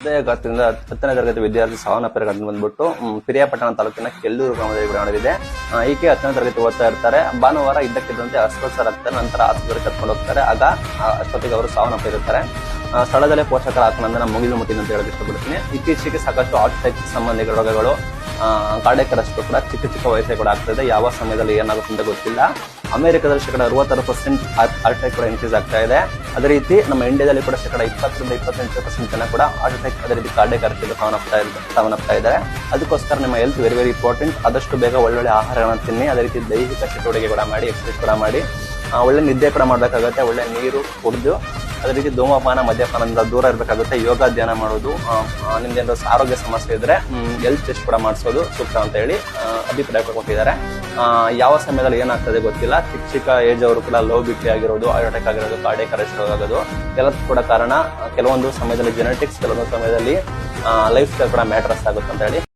ಹೃದಯಾಘಾತದಿಂದ ಹತ್ತನೇ ತರಗತಿ ವಿದ್ಯಾರ್ಥಿ ಸಾವನ್ನಪ್ಪಿರ ಕಂಡು ಬಂದ್ಬಿಟ್ಟು ಪಿರಿಯಾಪಟ್ಟಣ ತಾಲೂಕಿನ ಕೆಲ್ಲೂರು ಗ್ರಾಮದಲ್ಲಿ ನಡೆದಿದೆ. ಈಕೆ ಹತ್ತನೇ ತರಗತಿ ಓದ್ತಾ ಇರ್ತಾರೆ. ಭಾನುವಾರ ಇದ್ದಕ್ಕಿದ್ದಂತೆ ಅಸ್ವಸ್ಥರಾಗ್ತಾರೆ ನಂತರ ಆಸ್ಪತ್ರೆಗೆ ಕರ್ಕೊಂಡು ಹೋಗ್ತಾರೆ. ಆಗ ಆ, ಅಷ್ಟೊತ್ತಿಗೆ ಅವರು ಸಾವನ್ನಪ್ಪಿರುತ್ತಾರೆ ಸ್ಥಳದಲ್ಲೇ ಪೋಷಕರ ಆತ್ಮಂದನ ಮುಗಿಲು ಮುಟ್ಟಿದೆ ಅಂತ ಇಷ್ಟಪಡ್ತೀನಿ ಇತ್ತೀಚೆಗೆ ಸಾಕಷ್ಟು ಅಟ್ಯಾಕ್ ಸಂಬಂಧಿಗಳ ರೋಗಗಳು ಕಾರ್ಡಿಯಕರಷ್ಟು ಕೂಡ ಚಿಕ್ಕ ಚಿಕ್ಕ ವಯಸ್ಸೇ ಕೂಡ ಆಗ್ತದೆ ಯಾವ ಸಮಯದಲ್ಲಿ ಏನಾಗುತ್ತೆ ಅಂತ ಗೊತ್ತಿಲ್ಲ. ಅಮೆರಿಕದಲ್ಲಿ ಶೇಕಡ ಅರವತ್ತಾರು ಪರ್ಸೆಂಟ್ ಅಟ್ಯಾಕ್ ಕೂಡ ಇನ್ಕ್ರೀಸ್ ಆಗ್ತಾ ಇದೆ. ಅದೇ ರೀತಿ ನಮ್ಮ ಇಂಡಿಯಾದಲ್ಲಿ ಕೂಡ ಶೇಕಡ ಇಪ್ಪತ್ತರಿಂದ ಇಪ್ಪತ್ತೆಂಟು ಪರ್ಸೆಂಟ್ ಜನ ಕೂಡ ಹಾರ್ಟ್ ಅಟ್ಯಾಕ್ ಅದೇ ರೀತಿ ಕಾರ್ಡಿಯಕರಷ್ಟು ಸಾವನ್ನಪ್ತಾ ಇದ್ದಾರೆ ಸಾವನ್ನಪ್ತಾ ಇದ್ದಾರೆ. ಅದಕ್ಕೋಸ್ಕರ ನಿಮ್ಮ ಹೆಲ್ತ್ ವೆರಿ ವೆರಿ ಇಂಪಾರ್ಟೆಂಟ್ ಆದಷ್ಟು ಬೇಗ ಒಳ್ಳೊಳ್ಳೆ ಆಹಾರಗಳನ್ನು ತಿನ್ನಿ. ಅದೇ ರೀತಿ ದೈಹಿಕ ಚಟುವಟಿಕೆ ಕೂಡ ಮಾಡಿ ಎಕ್ಸಸೈಸ್ ಕೂಡ ಮಾಡಿ. ಒಳ್ಳೆ ನಿದ್ದೆ ಕೂಡ ಮಾಡಬೇಕಾಗುತ್ತೆ. ಒಳ್ಳೆ ನೀರು ಕುಡಿದು ಅದೇ ರೀತಿ ಧೂಮಪಾನ ಮದ್ಯಪಾನದಿಂದ ದೂರ ಇರಬೇಕಾಗುತ್ತೆ. ಯೋಗ, ಧ್ಯಾನ ಮಾಡೋದು ನಿಮ್ದೇನಾದ್ರು ಆರೋಗ್ಯ ಸಮಸ್ಯೆ ಇದ್ರೆ ಹೆಲ್ತ್ ಟೆಸ್ಟ್ ಕೂಡ ಮಾಡಿಸೋದು ಸೂಕ್ತ ಅಂತ ಹೇಳಿ ಅಭಿಪ್ರಾಯ ಕೊಟ್ಟಿದ್ದಾರೆ. ಯಾವ ಸಮಯದಲ್ಲಿ ಏನಾಗ್ತದೆ ಗೊತ್ತಿಲ್ಲ. ಚಿಕ್ಕ ಚಿಕ್ಕ ಏಜ್ ಅವರು ಕೂಡ ಲೋ ಬಿ ಪಿ ಆಗಿರೋದು ಅಟ್ಯಾಕ್ ಆಗಿರೋದು ಕಾರ್ಡಿಯಕ್ ಅರೆಸ್ಟ್ ಆಗೋದು, ಎಲ್ಲದಕ್ಕೂ ಕೂಡ ಕಾರಣ ಕೆಲವೊಂದು ಸಮಯದಲ್ಲಿ ಜೆನೆಟಿಕ್ಸ್ ಕೆಲವೊಂದು ಸಮಯದಲ್ಲಿ ಲೈಫ್ ಸ್ಟೈಲ್ ಕೂಡ ಮ್ಯಾಟ್ರಸ್ ಆಗುತ್ತೆ ಅಂತ ಹೇಳಿ.